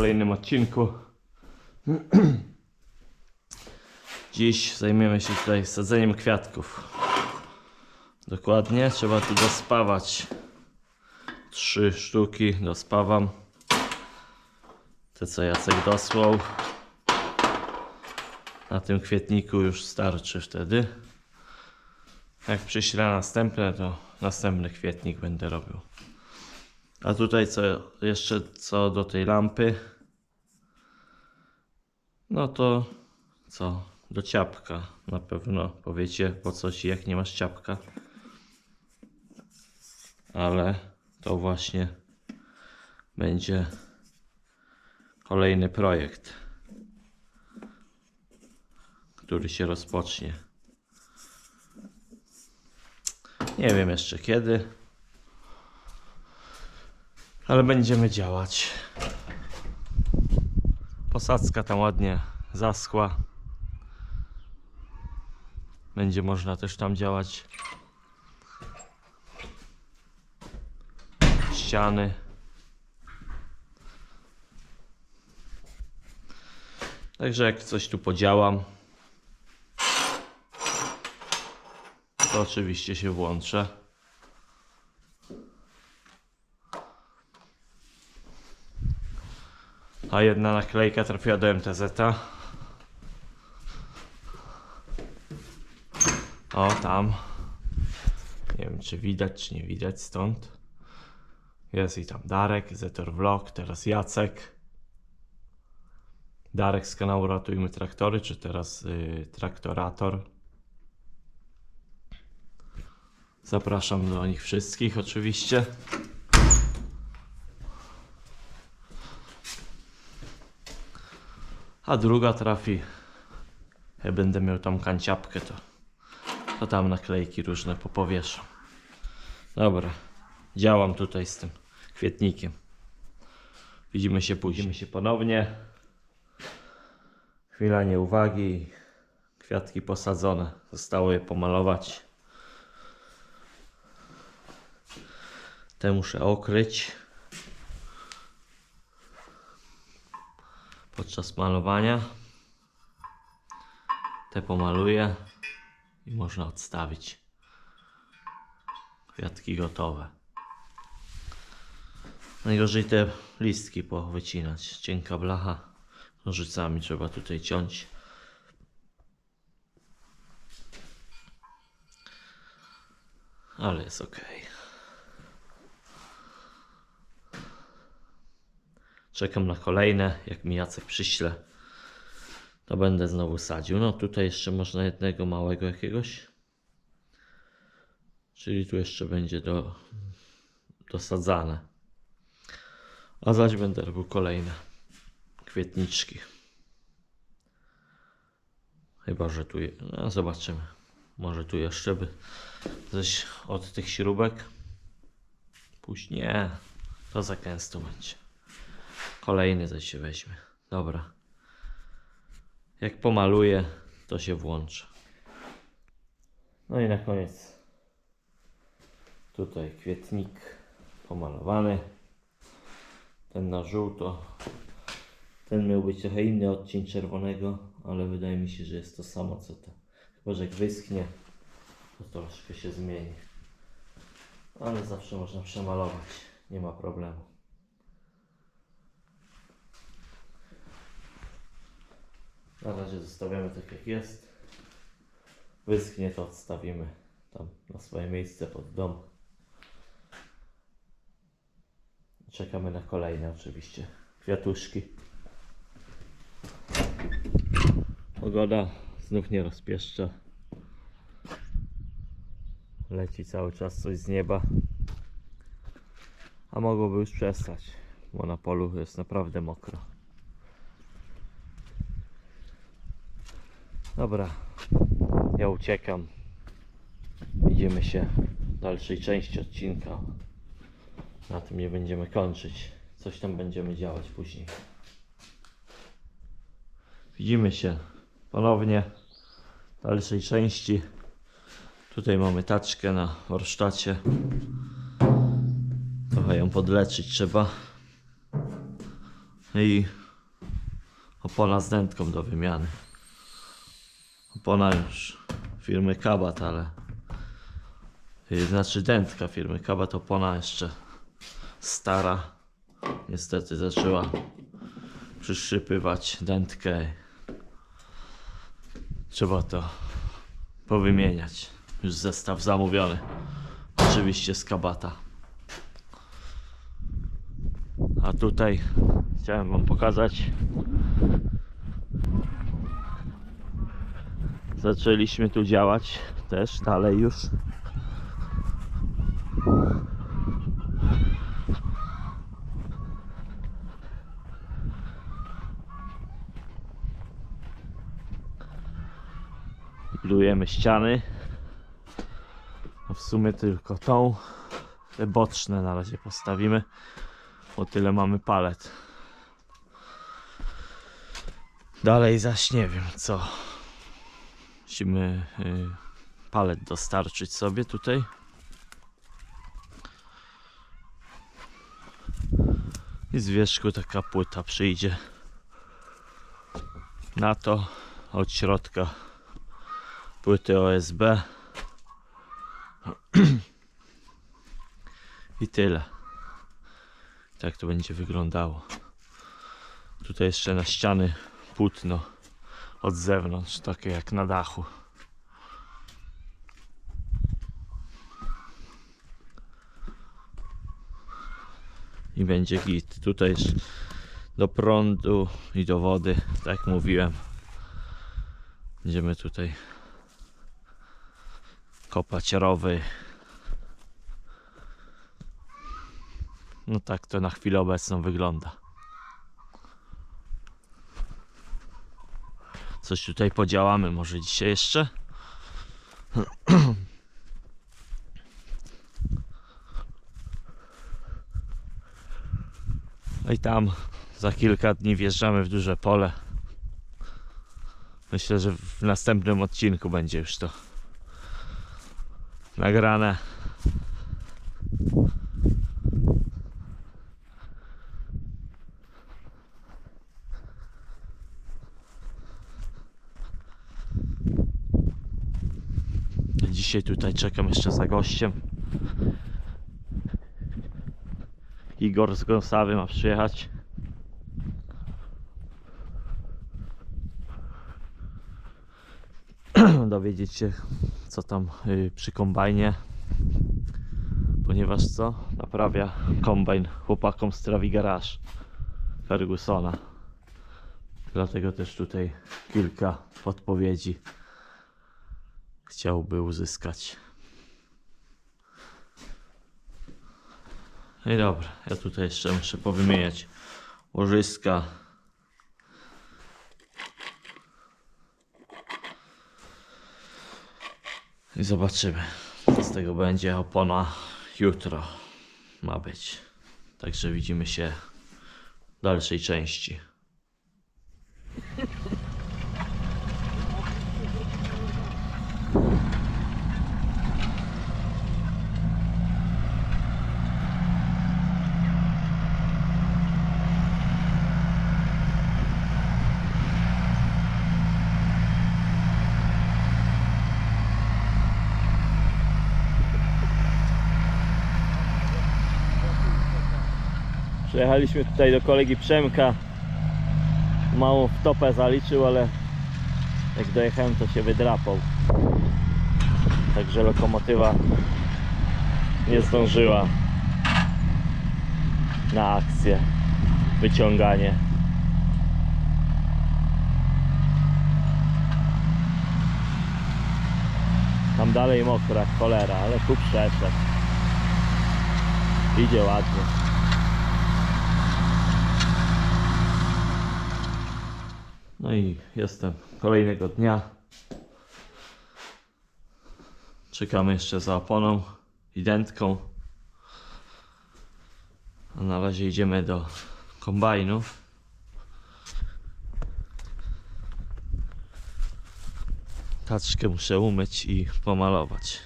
kolejnym odcinku. Dziś zajmiemy się tutaj sadzeniem kwiatków. Dokładnie, trzeba tu dospawać. Trzy sztuki dospawam. Te co Jacek dosłał. Na tym kwietniku już starczy wtedy. Jak przyślę następne, to następny kwietnik będę robił. A tutaj co jeszcze co do tej lampy. No to co? Do ciapka. Na pewno powiecie po coś jak nie masz ciapka. Ale to właśnie będzie kolejny projekt, który się rozpocznie. Nie wiem jeszcze kiedy, ale będziemy działać. Posadzka tam ładnie zaschła. Będzie można też tam działać. Ściany. Także jak coś tu podziałam, to oczywiście się włączę. A jedna naklejka trafiła do MTZ. -a. O, tam. Nie wiem, czy widać, czy nie widać stąd. Jest i tam Darek, Zetor Vlog, teraz Jacek. Darek z kanału Ratujmy Traktory, czy teraz y, Traktorator. Zapraszam do nich wszystkich oczywiście. A druga trafi. Jak będę miał tam kanciapkę, to, to tam naklejki różne popowieszam. Dobra, działam tutaj z tym kwietnikiem. Widzimy się później. Widzimy się ponownie. Chwila nieuwagi. Kwiatki posadzone. Zostało je pomalować. Te muszę okryć. Podczas malowania. Te pomaluję i można odstawić. Kwiatki gotowe. Najgorzej te listki powycinać. Cienka blacha. Nożycami trzeba tutaj ciąć. Ale jest ok. Czekam na kolejne. Jak mi Jacek przyśle, to będę znowu sadził. No tutaj jeszcze można jednego małego jakiegoś. Czyli tu jeszcze będzie do, dosadzane. A zaś będę robił kolejne kwietniczki. Chyba, że tu. Je... No, zobaczymy. Może tu jeszcze by coś od tych śrubek. Później nie. To za gęsto będzie. Kolejny zaś się weźmie. Dobra. Jak pomaluję, to się włączę. No i na koniec. Tutaj kwietnik pomalowany. Ten na żółto. Ten miał być trochę inny odcień czerwonego, ale wydaje mi się, że jest to samo co to. Chyba, że jak wyschnie, to troszkę się zmieni. Ale zawsze można przemalować. Nie ma problemu. Na razie zostawiamy tak jak jest. Wyschnie to odstawimy tam na swoje miejsce pod dom. Czekamy na kolejne oczywiście kwiatuszki. Pogoda znów nie rozpieszcza. Leci cały czas coś z nieba. A mogłoby już przestać, bo na polu jest naprawdę mokro. Dobra, ja uciekam. Widzimy się w dalszej części odcinka. Na tym nie będziemy kończyć. Coś tam będziemy działać później. Widzimy się ponownie w dalszej części. Tutaj mamy taczkę na warsztacie. Trochę ją podleczyć trzeba. I opona z dętką do wymiany. Opona już firmy Kabat, ale y, znaczy dętka firmy Kabat, opona jeszcze stara. Niestety zaczęła przyszypywać dętkę. Trzeba to powymieniać. Już zestaw zamówiony. Oczywiście z Kabata. A tutaj chciałem Wam pokazać. Zaczęliśmy tu działać też dalej już. Budujemy ściany. No w sumie tylko tą. Te boczne na razie postawimy. O tyle mamy palet. Dalej zaś nie wiem co. Musimy y, palet dostarczyć sobie tutaj. I z wierzchu taka płyta przyjdzie. Na to od środka płyty OSB. I tyle. Tak to będzie wyglądało. Tutaj jeszcze na ściany płótno od zewnątrz, takie jak na dachu. I będzie git. Tutaj jest do prądu i do wody, tak jak mówiłem. Będziemy tutaj kopać rowy. No tak to na chwilę obecną wygląda. Coś tutaj podziałamy może dzisiaj jeszcze. I tam za kilka dni wjeżdżamy w duże pole. Myślę, że w następnym odcinku będzie już to nagrane. Dzisiaj tutaj czekam jeszcze za gościem. Igor z Gąsawy ma przyjechać. Dowiedzieć się co tam y, przy kombajnie. Ponieważ co? Naprawia kombajn chłopakom z Travi Fergusona. Dlatego też tutaj kilka podpowiedzi chciałby uzyskać. No i dobra, ja tutaj jeszcze muszę powymieniać łożyska. I zobaczymy, co z tego będzie. Opona jutro ma być. Także widzimy się w dalszej części. Przyjechaliśmy tutaj do kolegi Przemka. Małą wtopę zaliczył, ale jak dojechałem to się wydrapał. Także lokomotywa nie zdążyła na akcję. Wyciąganie. Tam dalej mokra, cholera, ale tu przeszedł. Idzie ładnie. No i jestem kolejnego dnia. Czekamy jeszcze za oponą i dętką. A na razie idziemy do kombajnu. Taczkę muszę umyć i pomalować.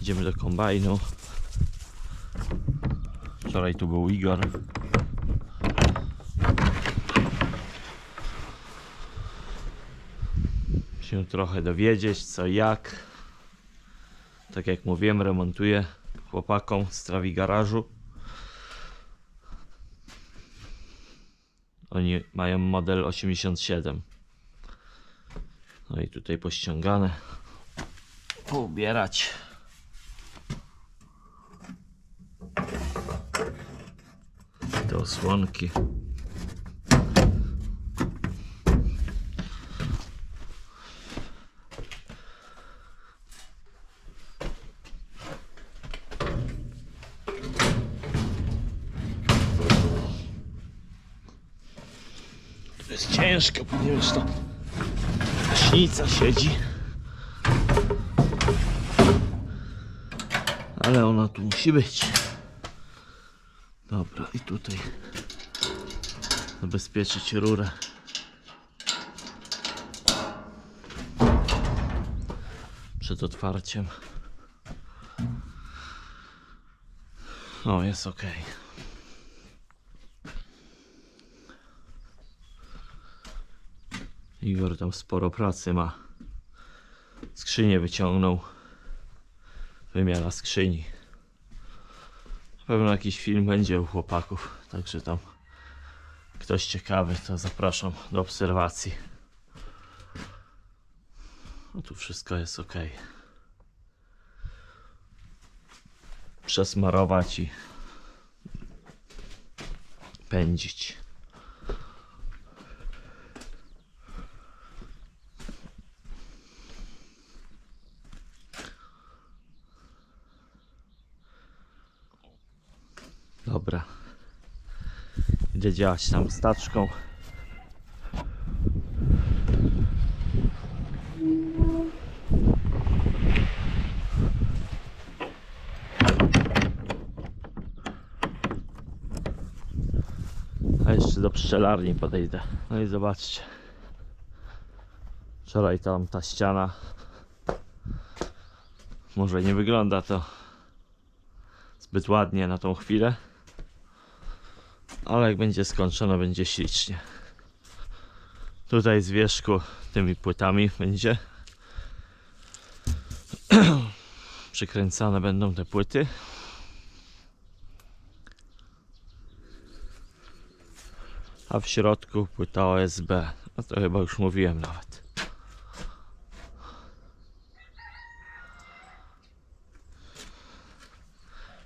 Idziemy do kombajnu. Wczoraj tu był Igor. Się trochę dowiedzieć co jak. Tak jak mówiłem, remontuję chłopakom z trawi garażu. Oni mają model 87. No i tutaj pościągane. Poubierać. Te osłonki. To jest ciężko, ponieważ to gaśnica siedzi. Ale ona tu musi być. Dobra, i tutaj zabezpieczyć rurę. Przed otwarciem. O, jest ok. Igor tam sporo pracy ma. Skrzynię wyciągnął. Wymiana skrzyni. Na pewno jakiś film będzie u chłopaków, także tam ktoś ciekawy, to zapraszam do obserwacji. No tu wszystko jest ok. Przesmarować i pędzić. Dobra. Idę działać tam staczką. A jeszcze do pszczelarni podejdę. No i zobaczcie. Wczoraj tam ta ściana. Może nie wygląda to zbyt ładnie na tą chwilę. Ale jak będzie skończone, będzie ślicznie. Tutaj z wierzchu tymi płytami będzie przykręcane będą te płyty. A w środku płyta OSB. No to chyba już mówiłem nawet.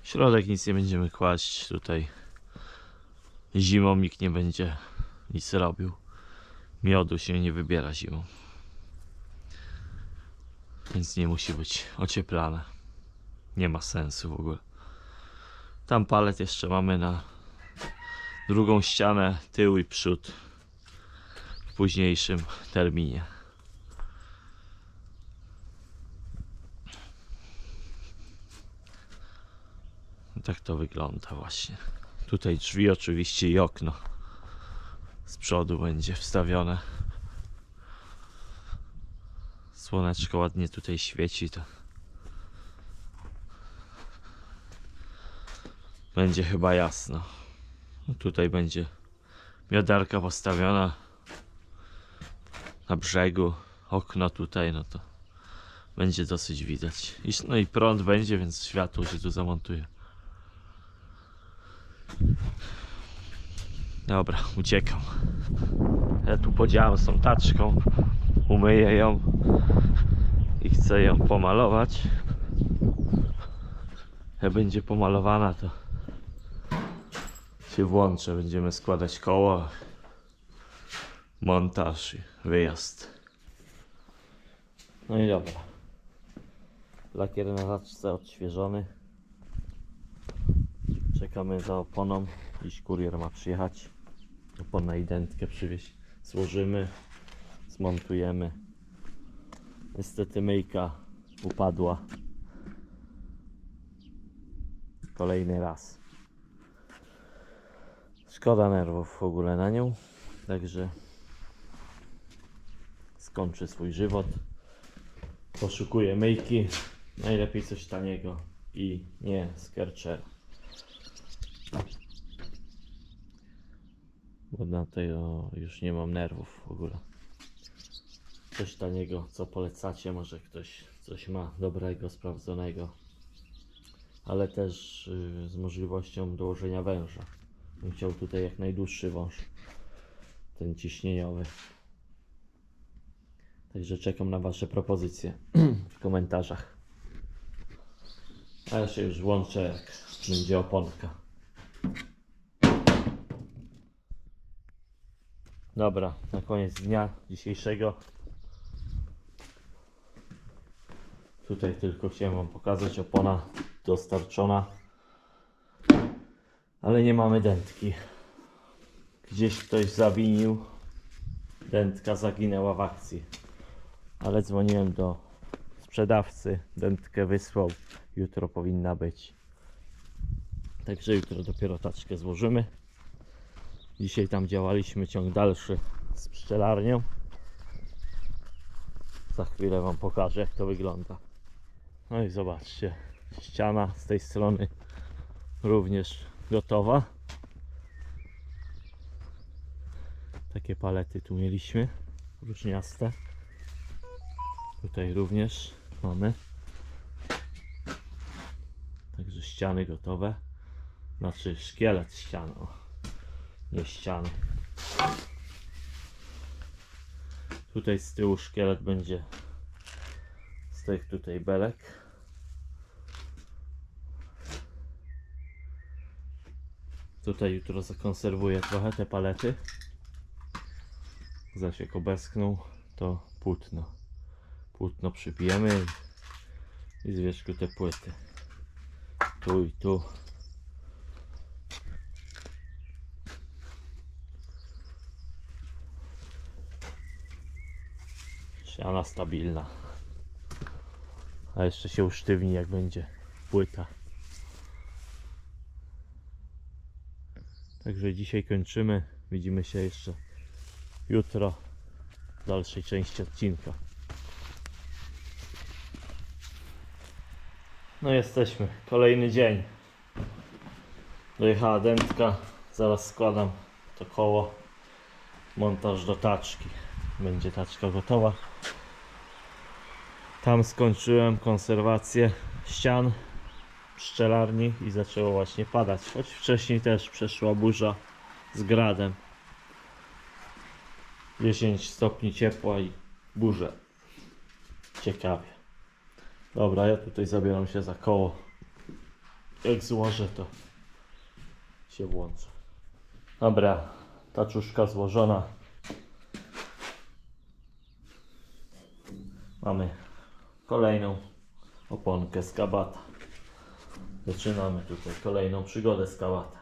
W środek nic nie będziemy kłaść tutaj. Zimą nikt nie będzie nic robił. Miodu się nie wybiera zimą. Więc nie musi być ocieplane. Nie ma sensu w ogóle. Tam palet jeszcze mamy na drugą ścianę, tył i przód w późniejszym terminie. Tak to wygląda właśnie. Tutaj drzwi oczywiście i okno z przodu będzie wstawione. Słoneczko ładnie tutaj świeci to będzie chyba jasno. No Tutaj będzie miodarka postawiona na brzegu, okno tutaj, no to będzie dosyć widać. No i prąd będzie, więc światło się tu zamontuje. Dobra, uciekam. Ja tu podziałem z tą taczką, umyję ją i chcę ją pomalować. Jak będzie pomalowana, to się włączę. Będziemy składać koło, montaż i wyjazd. No i dobra. Lakier na taczce odświeżony. Czekamy za oponą. Dziś kurier ma przyjechać. Oponę identkę przywieźć. Złożymy, zmontujemy. Niestety myjka upadła. Kolejny raz. Szkoda nerwów w ogóle na nią. Także skończy swój żywot. Poszukuję myjki. Najlepiej coś taniego i nie skerczera. Bo na tego już nie mam nerwów w ogóle. Coś taniego, co polecacie, może ktoś coś ma dobrego, sprawdzonego. Ale też y, z możliwością dołożenia węża. Bym chciał tutaj jak najdłuższy wąż. Ten ciśnieniowy. Także czekam na Wasze propozycje w komentarzach. A ja się już włączę, jak będzie oponka. Dobra, na koniec dnia dzisiejszego. Tutaj tylko chciałem Wam pokazać opona dostarczona. Ale nie mamy dętki. Gdzieś ktoś zawinił. Dętka zaginęła w akcji. Ale dzwoniłem do sprzedawcy. Dętkę wysłał. Jutro powinna być. Także jutro dopiero taczkę złożymy. Dzisiaj tam działaliśmy ciąg dalszy z pszczelarnią. Za chwilę Wam pokażę jak to wygląda. No i zobaczcie, ściana z tej strony również gotowa. Takie palety tu mieliśmy, różniaste. Tutaj również mamy. Także ściany gotowe. Znaczy szkielet ścian, o. nie ściany. Tutaj z tyłu szkielet będzie z tych tutaj belek. Tutaj jutro zakonserwuję trochę te palety. Zaś jak obeskną, to płótno. Płótno przypijemy i, z te płyty. Tu i tu. Ściana stabilna. A jeszcze się usztywni jak będzie płyta. Także dzisiaj kończymy. Widzimy się jeszcze jutro w dalszej części odcinka. No jesteśmy. Kolejny dzień. Dojechała dętka. Zaraz składam to koło. Montaż do taczki. Będzie taczka gotowa. Tam skończyłem konserwację ścian pszczelarni i zaczęło właśnie padać. Choć wcześniej też przeszła burza z gradem. 10 stopni ciepła i burze. Ciekawie. Dobra, ja tutaj zabieram się za koło. Jak złożę, to się włączę. Dobra, taczuszka złożona. Mamy kolejną oponkę z kabata. Zaczynamy tutaj kolejną przygodę z kabatem.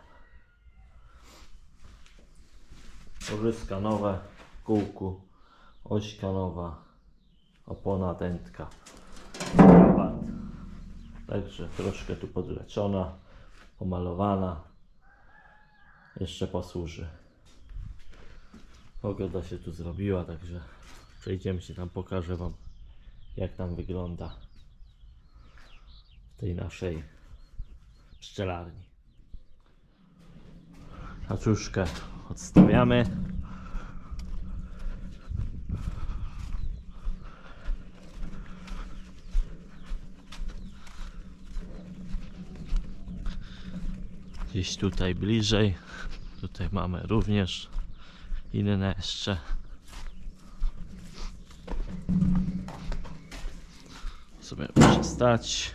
Łożyska nowe, kółku, ośka nowa, opona dętka, kabat. Także troszkę tu podleczona, pomalowana. Jeszcze posłuży. Pogoda się tu zrobiła, także przejdziemy się tam, pokażę Wam jak tam wygląda w tej naszej pszczelarni. Kaczuszkę odstawiamy. Gdzieś tutaj bliżej. Tutaj mamy również inne jeszcze. Sobie muszę stać.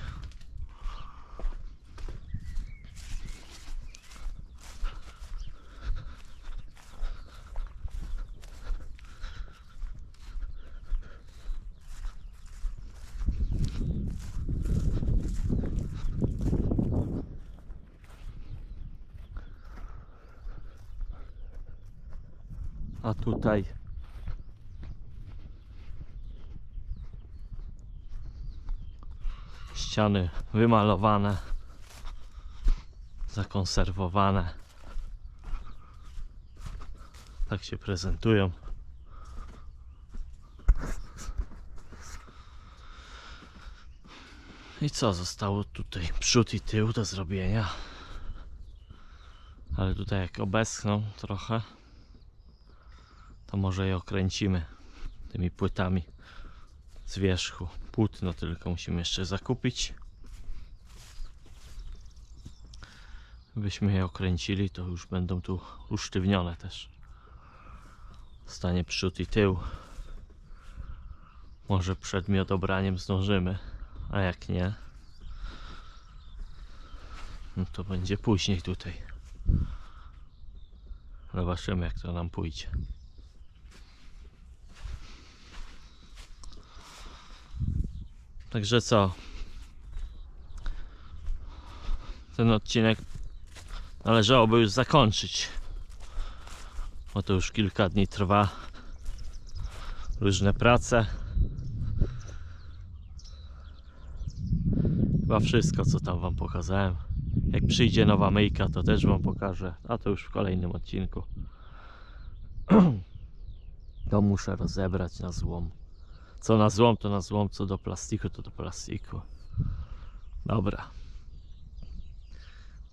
A tutaj ściany wymalowane, zakonserwowane. Tak się prezentują. I co zostało tutaj? Przód i tył do zrobienia. Ale tutaj jak obeschną trochę, to może je okręcimy tymi płytami z wierzchu. Płótno tylko musimy jeszcze zakupić. Byśmy je okręcili, to już będą tu usztywnione też. Stanie przód i tył. Może przed miodobraniem zdążymy, a jak nie, no to będzie później tutaj. Zobaczymy jak to nam pójdzie. Także co? Ten odcinek należałoby już zakończyć. Bo to już kilka dni trwa. Różne prace. Chyba wszystko, co tam Wam pokazałem. Jak przyjdzie nowa myjka, to też Wam pokażę. A to już w kolejnym odcinku. To muszę rozebrać na złom. Co na złom, to na złom. Co do plastiku, to do plastiku. Dobra.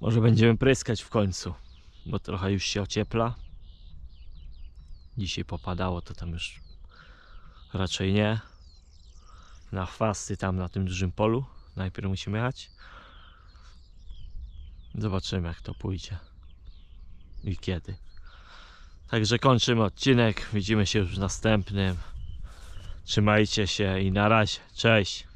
Może będziemy pryskać w końcu, bo trochę już się ociepla. Dzisiaj popadało, to tam już raczej nie. Na chwasty tam na tym dużym polu. Najpierw musimy jechać. Zobaczymy jak to pójdzie. I kiedy. Także kończymy odcinek. Widzimy się już w następnym. Trzymajcie się i na razie. Cześć.